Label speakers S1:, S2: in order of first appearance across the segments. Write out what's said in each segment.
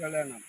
S1: നയര് പൊളിച്ച് കളയണം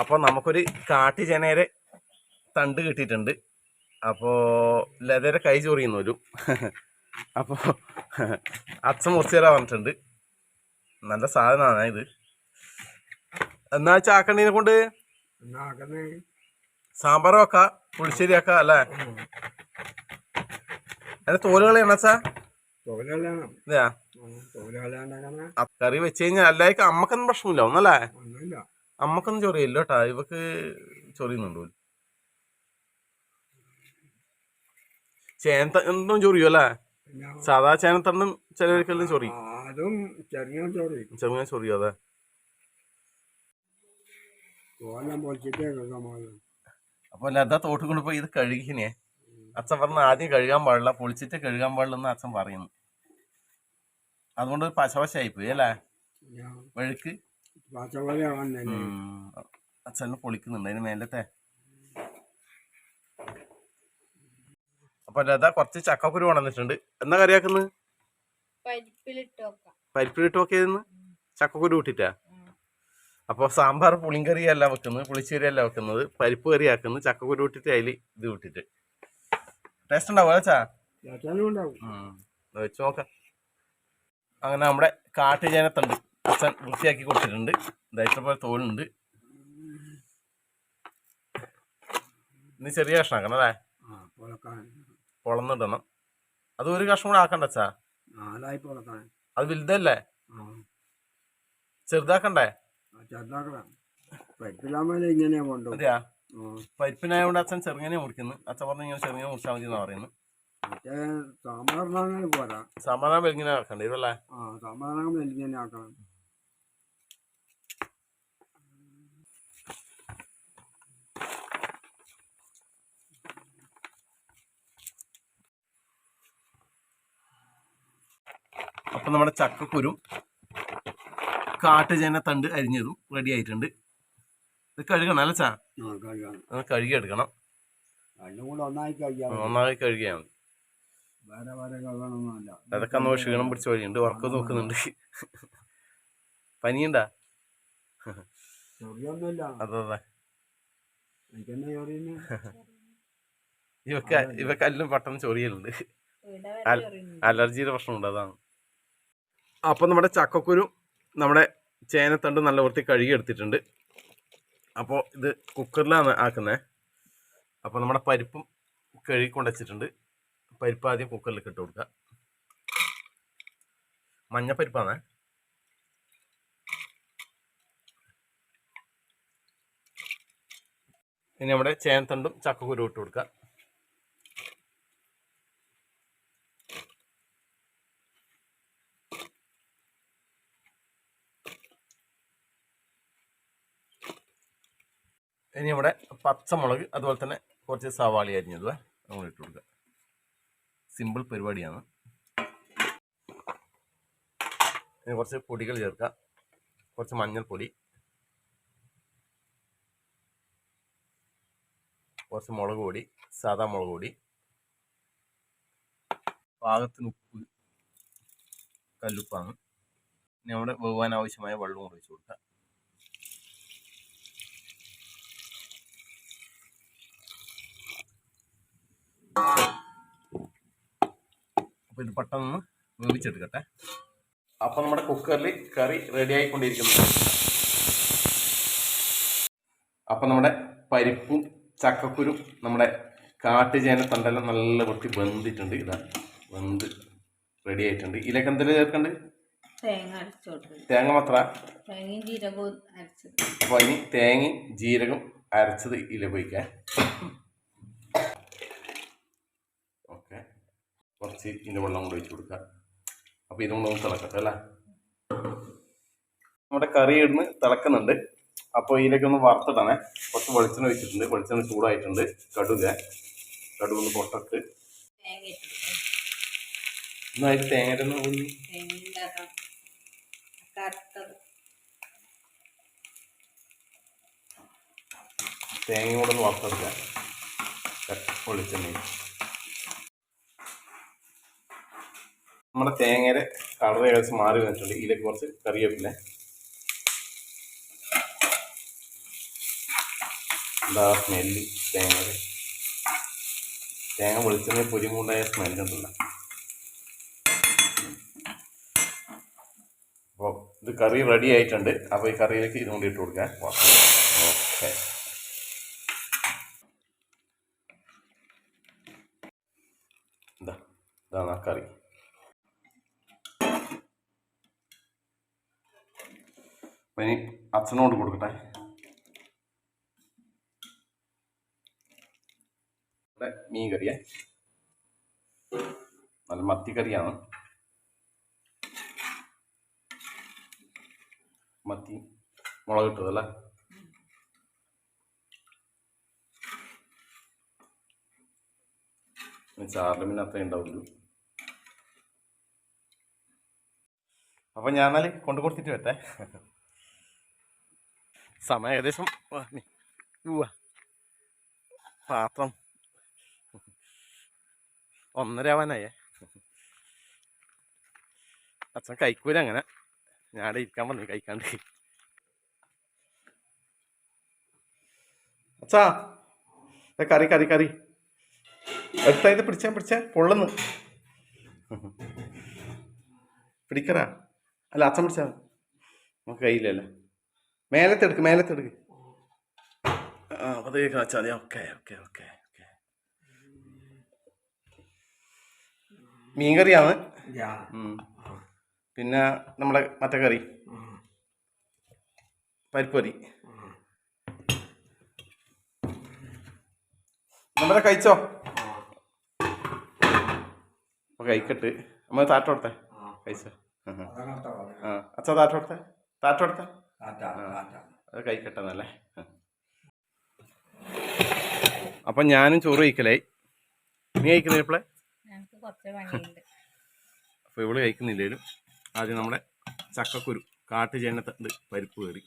S2: അപ്പോൾ നമുക്കൊരു കാട്ടുചേനയുടെ തണ്ട് കിട്ടിയിട്ടുണ്ട്. അപ്പോൾ ലതേരെ കൈ ചൊറിയുന്നു ഒരു. അപ്പോൾ അച്ഛൻ മുറിച്ച് തരാൻ പറഞ്ഞിട്ടുണ്ട് നല്ല സാധനമാണ് ഇത്. എന്നാ ചാക്കണ്ടീനെ കൊണ്ട് സാമ്പാർ വെക്കാം പുളിശ്ശേരി വെക്കാം അല്ലേ? അതിന്റെ തോൽ കളയണം അച്ഛാ
S1: തോൽ കളയണം
S2: ഇതാ കറി വെച്ച് കഴിഞ്ഞാൽ എല്ലാവർക്കും അമ്മക്കൊന്നും പ്രശ്നമില്ല ഒന്നല്ലേ? അമ്മക്കൊന്നും ചൊറിയില്ല കേട്ടാ ഇവക്ക് ചൊറിയുന്നുണ്ടോ ചേനത്തണ്ടും ചൊറിയോ അല്ലേ? സാധാ ചേനത്തണ്ടും ചിലവർക്കെല്ലാം
S1: ചൊറി അതും ചെറിയ.
S2: ചെറുങ്ങനെ ചൊറിയോ അതെ.
S1: അപ്പൊ
S2: അപ്പൊ ലത തോട്ട് കൊണ്ടുപോയി ഇത് കഴുകിനെ അച്ഛൻ പറഞ്ഞ ആദ്യം കഴുകാൻ പാടില്ല പൊളിച്ചിട്ട് കഴുകാൻ പാടില്ല എന്ന് അച്ഛൻ പറയുന്നു. അതുകൊണ്ട് പശവശായി പോയി അല്ലേ? വഴുക്ക്. അച്ഛനെ പൊളിക്കുന്നുണ്ട് അതിന് മേലത്തെ. അപ്പൊ ലത കുറച്ച് ചക്കക്കുരു കൊണ്ടുവന്നിട്ടുണ്ട്. എന്താ കറിയാക്കുന്നത്
S3: പരിപ്പിലിട്ട്
S2: നോക്കിയതെന്ന് ചക്കക്കുരു കൂട്ടിട്ടാ? അപ്പോൾ സാമ്പാർ പുളിങ്കറിയല്ല വെക്കുന്നത് പുളിശ്ശേരി അല്ല വെക്കുന്നത്. പരിപ്പ് കറിയാക്കുന്നത് ചക്കക്കുരു ഇട്ടിട്ട് അതിൽ ഇത് ഇട്ടിട്ട് ടേസ്റ്റ് ഉണ്ടാവും.
S1: ഉണ്ടാവും
S2: വെച്ച് നോക്കാം. അങ്ങനെ നമ്മുടെ കാട്ടുചേനത്തുണ്ട്. അച്ഛൻ വൃത്തിയാക്കി കൊടുത്തിട്ടുണ്ട്. ഇതായിട്ട് തോലുണ്ട്. ഇനി ചെറിയ കഷ്ണം അല്ലേ?
S1: ആ പൊളക്കാൻ.
S2: പൊളന്നിടണം. അത് ഒരു കഷ്ണം കൂടെ ആക്കണ്ട അച്ഛാ അത് വലുതല്ലേ? ചെറുതാക്കണ്ടേ?
S1: ചെറുതാക്കണം. ഇങ്ങനെയാ കൊണ്ടുപോകും.
S2: അതെയാ? പരിപ്പിനായതുകൊണ്ട് അച്ഛൻ ചെറുങ്ങനെ മുറിക്കുന്നു. അച്ഛൻ പറഞ്ഞു ഇങ്ങനെ ചെറുങ്ങനെ മുറിച്ചാൽ മതി എന്നാ പറയുന്നത്
S1: സാമ്പാറിനാണെങ്കിൽ പോരാ.
S2: സാമ്പാറാ വെളിങ്ങനെ ആക്കണ്ടേ ഇതല്ലേ?
S1: ആ സാമ്പാറിനാകുമ്പോൾ ഇങ്ങനെ ആക്കണം.
S2: അപ്പൊ നമ്മുടെ ചക്കക്കുരു കാട്ടുചേന തണ്ട് അരിഞ്ഞതും റെഡി ആയിട്ടുണ്ട്. ഇത് കഴുകണം അല്ല അത് കഴുകി എടുക്കണം
S1: ഒന്നായി
S2: കഴുകിയാണ് കഴുകിയാൽ മതി. അതൊക്കെ അന്ന് ക്ഷീണം പിടിച്ച വഴിയുണ്ട് ഉറക്കം നോക്കുന്നുണ്ട്. പനിയുണ്ടാ?
S1: ചൊറിയൊന്നുമില്ല.
S2: അതെ അതെ. ഇവക്ക് ഇവക്ക് എല്ലാം പെട്ടെന്ന് ചൊറിയലുണ്ട്. അലർജിയുടെ പ്രശ്നമുണ്ട് അതാണ്. അപ്പോൾ നമ്മുടെ ചക്കക്കുരു നമ്മുടെ ചേനത്തണ്ട് നല്ല വൃത്തി കഴുകി എടുത്തിട്ടുണ്ട് അപ്പോൾ ഇത് കുക്കറിലാണ് ആക്കുന്നത് അപ്പോൾ നമ്മുടെ പരിപ്പും കഴുകി കൊണ്ടുവച്ചിട്ടുണ്ട് പരിപ്പ് ആദ്യം കുക്കറിൽ ഇട്ട് കൊടുക്കുക. മഞ്ഞപ്പരിപ്പാണ്. ഇനി നമ്മുടെ ചേനത്തണ്ടും ചക്കക്കുരു ഇട്ട് കൊടുക്കുക. ഇനി ഇവിടെ പച്ചമുളക് അതുപോലെ തന്നെ കുറച്ച് സവാളി അരിഞ്ഞത് നമ്മൾ ഇട്ട് കൊടുക്കുക. സിമ്പിൾ പരിപാടിയാണ്. ഇനി കുറച്ച് പൊടികൾ ചേർക്കുക. കുറച്ച് മഞ്ഞൾപ്പൊടി. കുറച്ച് മുളക് പൊടി സാധാ മുളക് പൊടി. പാകത്തിന് ഉപ്പ് കല്ലുപ്പാണ്. ഇനി നമ്മുടെ വേവാൻ ആവശ്യമായ വെള്ളവും കൂടി ഒഴിച്ച് കൊടുക്കുക. അപ്പോൾ ഇത് പെട്ടെന്ന് വേവിച്ചെടുക്കട്ടെ. അപ്പോൾ നമ്മുടെ കുക്കറിൽ കറി റെഡി ആയിക്കൊണ്ടിരിക്കുന്നു. അപ്പം നമ്മുടെ പരിപ്പും ചക്കക്കുരും നമ്മുടെ കാട്ടുചേന തണ്ടെല്ലാം നല്ല വൃത്തി വെന്തിട്ടുണ്ട്. ഇതാ വെന്ത് റെഡി ആയിട്ടുണ്ട്. ഇതിലേക്ക് എന്തെങ്കിലും ചേർക്കണ്ട്?
S3: തേങ്ങ അരച്ചോട്ട്.
S2: തേങ്ങ മാത്ര?
S3: തേങ്ങയും ജീരകവും
S2: അപ്പോൾ ഇനി തേങ്ങയും ജീരകം അരച്ചത് ഇതിലേക്ക് ഒഴിക്കാം. കുറച്ച് ഇതിന്റെ വെള്ളം കൂടെ ഒഴിച്ച് കൊടുക്കുക. അപ്പോൾ ഇതും കൂടെ തിളക്കട്ടെ അല്ലേ? നമ്മുടെ കറി ഇടുന്ന് തിളക്കുന്നുണ്ട്. അപ്പോൾ ഇതിലേക്ക് ഒന്ന് വറുത്തിടണേ. കുറച്ച് വെളിച്ചെണ്ണ വെച്ചിട്ടുണ്ട് വെളിച്ചെണ്ണ ചൂടായിട്ടുണ്ട്. കടുക. കടുക ഒന്ന് പൊട്ടക്ക്. ഒന്നായിട്ട് കൂടെ ഒന്ന് വറുത്തെടുക്കാം. വെളിച്ചെണ്ണ നമ്മുടെ തേങ്ങയുടെ കളർ ഏകദേശം മാറി വന്നിട്ടുണ്ട്. ഇതിലേക്ക് കുറച്ച് കറിവേപ്പില. എന്താ സ്മെല്ല് തേങ്ങയുടെ. തേങ്ങ വെളിച്ചെണ്ണ പൊരിമുണ്ടായ സ്മെല്ലുണ്ടല്ല അപ്പോൾ ഇത് കറി റെഡി ആയിട്ടുണ്ട്. അപ്പോൾ ഈ കറിയിലേക്ക് ഇതും കൂടി ഇട്ട് കൊടുക്കാൻ ഓക്കെ. എന്താ ഇതാണ് ആ കറി. അപ്പം ഇനി അച്ഛനോട് കൊടുക്കട്ടെ. ഇവിടെ മീൻ കറിയേ. നല്ല മത്തിക്കറിയാണ് മത്തി മുളക് ഇട്ടതല്ലേ ചാറിലും പിന്നെ അത്രയും ഉണ്ടാവുള്ളൂ. അപ്പം ഞാൻ എന്നാൽ കൊണ്ടു കൊടുത്തിട്ട് വരട്ടെ. സമയം ഏകദേശം. പാത്രം ഒന്നര ആവാനായേ അച്ഛൻ കഴിക്കൂല അങ്ങനെ ഞാടെ ഇരിക്കാൻ പറഞ്ഞു കഴിക്കാണ്ട് അച്ഛാ. കറി കറി കറി. എടുത്തായത് പിടിച്ചാ പിടിച്ചാ. പൊള്ളുന്നു. പിടിക്കറാ അല്ല അച്ഛൻ പിടിച്ചാ നമുക്ക് കയ്യില്ലല്ലോ. മേലത്തെ എടുക്ക് മേലത്തെ എടുക്ക് ആ അത് കാച്ചാ മതി. Okay okay okay okay. മീൻകറിയാണ്. പിന്നെ നമ്മുടെ മറ്റേ കറി. പരിപ്പൊരി നമ്മളെ നമ്മുടെ കഴിച്ചോ? അപ്പൊ കഴിക്കട്ട്. നമ്മൾ താറ്റോടത്തെ കഴിച്ചോ. ആ. അച്ഛാ താറ്റോടത്തെ താറ്റോടത്തെ അത് കഴിക്കട്ടെന്നല്ലേ? അപ്പം ഞാനും ചോറ് കഴിക്കലായി. നീ കഴിക്കുന്നില്ല ഇപ്പളെ? അപ്പോൾ ഇവൾ കഴിക്കുന്നില്ലേലും ആദ്യം നമ്മുടെ ചക്കക്കുരു കാട്ടു ചേനത്തണ്ട് പരിപ്പ് കയറി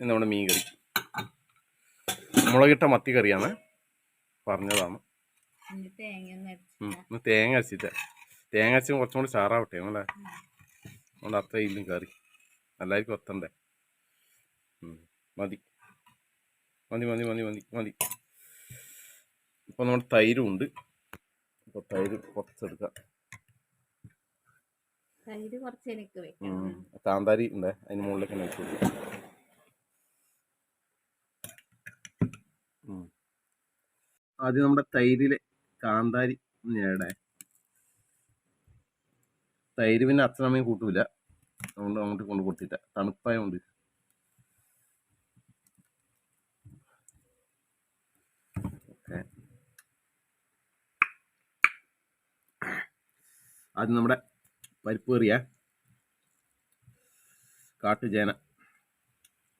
S2: നമ്മുടെ മീൻ കറി മുളകിട്ട മത്തി കറിയാണ് പറഞ്ഞതാണ്. ഉം. തേങ്ങ അരച്ചിട്ട തേങ്ങ അരച്ച് കുറച്ചും കൂടി ചാറാവട്ടെ നമ്മളെ നമ്മളെ അത്ര ഇല്ലും കറി. എല്ലാവർക്കും ഒത്തണ്ടേ. മതി. മതി മതി മതി മതി മതി. ഇപ്പം നമ്മുടെ തൈരും ഉണ്ട് അപ്പോൾ തൈര് കുറച്ചെടുക്കാം.
S3: തൈര് കുറച്ച് എനിക്ക്
S2: വെക്കാം. കാന്താരി ഉണ്ട്. അതിന് മുകളിലേക്ക് വെച്ച് കൊടുക്കാം. ആദ്യം നമ്മുടെ തൈരിൽ കാന്താരി ഞേടെ തൈര് പിന്നെ അച്ഛനമ്മയും കൂട്ടൂല. അതുകൊണ്ട് അങ്ങോട്ട് കൊണ്ട് കൊടുത്തില്ല. തണുപ്പായതുകൊണ്ട് ഓക്കെ. ആദ്യം നമ്മുടെ പരിപ്പ് കറിയ. കാട്ടുചേന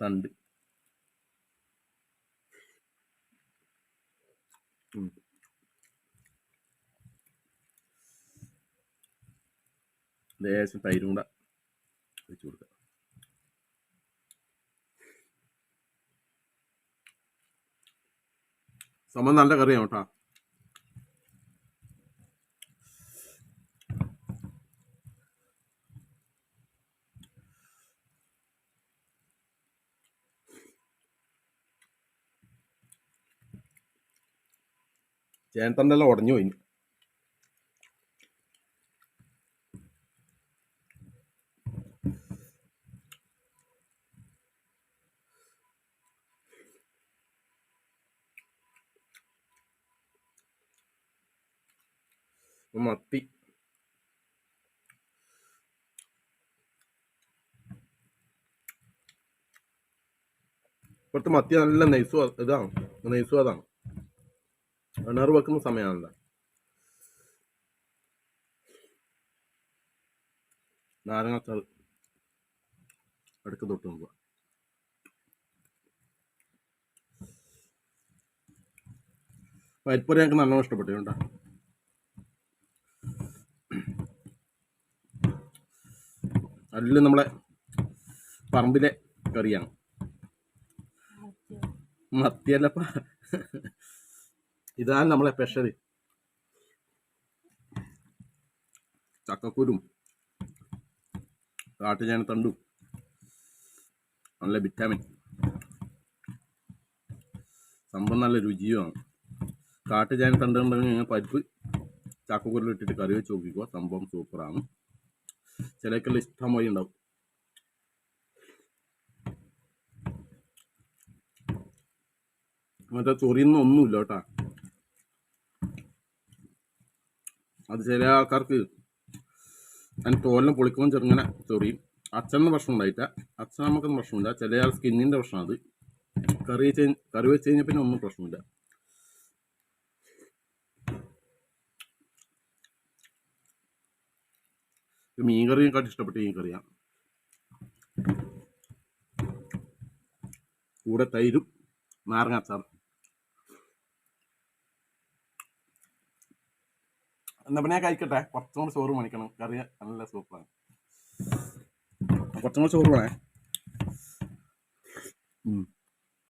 S2: തണ്ട്. ഉം. ലേശം തൈരും കൂടെ വെച്ച് കൊടുക്കുക. സംഭവം നല്ല കറിയാണ് കേട്ടോ. ചേട്ടന്റെ എല്ലാം ഉടഞ്ഞു പോയി. മത്തി ഇപ്പോഴത്തെ മത്തി നല്ല നെയ്സു ഇതാണ് നെയ്സു അതാണ് കിണർ വെക്കുന്ന സമയമാണല്ലോ നാരങ്ങാച്ചാൾ അടുക്ക തൊട്ട് നോക്കുക പരിപ്പുര ഞങ്ങൾക്ക് നല്ലോണം ഇഷ്ടപ്പെട്ടു കേട്ടോ എല്ലാം നമ്മളെ പറമ്പിലെ കറിയാണ്. മത്തിയല്ലപ്പ. ഇതാണ് നമ്മളെ സ്പെഷ്യൽ ചക്കക്കുരും കാട്ടുചാനത്തണ്ടും നല്ല വിറ്റാമിൻ. സംഭവം നല്ല രുചിയുമാണ്. കാട്ടുചേന തണ്ടുണ്ടെങ്കിൽ പരിപ്പ് ചക്കക്കുരിൽ ഇട്ടിട്ട് കറി വെച്ച് നോക്കിക്കോ. സംഭവം സൂപ്പറാണ്. ചിലക്കെല്ലാം ഇഷ്ടം പോലെ ഉണ്ടാവും. മറ്റേ ചൊറിയുന്ന ഒന്നുമില്ല കേട്ടാ. അത് ചില ആൾക്കാർക്ക് അതിന് തോലിനെ പൊളിക്കുമ്പോൾ ചെറുങ്ങനെ ചൊറിയും. അച്ഛന് പ്രശ്നം ഉണ്ടായിട്ട അച്ഛൻ നമുക്കൊന്നും പ്രശ്നമില്ല. ചില ആൾ സ്കിന്നിന്റെ പ്രശ്നം അത്. കറി കറി വെച്ച് കഴിഞ്ഞാൽ പിന്നെ ഒന്നും പ്രശ്നമില്ല. മീൻ കാട്ടി ഇഷ്ടപ്പെട്ട മീൻ കറിയാണ് കൂടെ തൈരും നാരങ്ങ അച്ചാറും. എന്നാ പിന്നെ കഴിക്കട്ടെ. കുറച്ചും കൂടെ ചോറ് മണിക്കണം കറി നല്ല സൂപ്പറാണ്. കുറച്ചും കൂടെ ചോറ് വേണേ.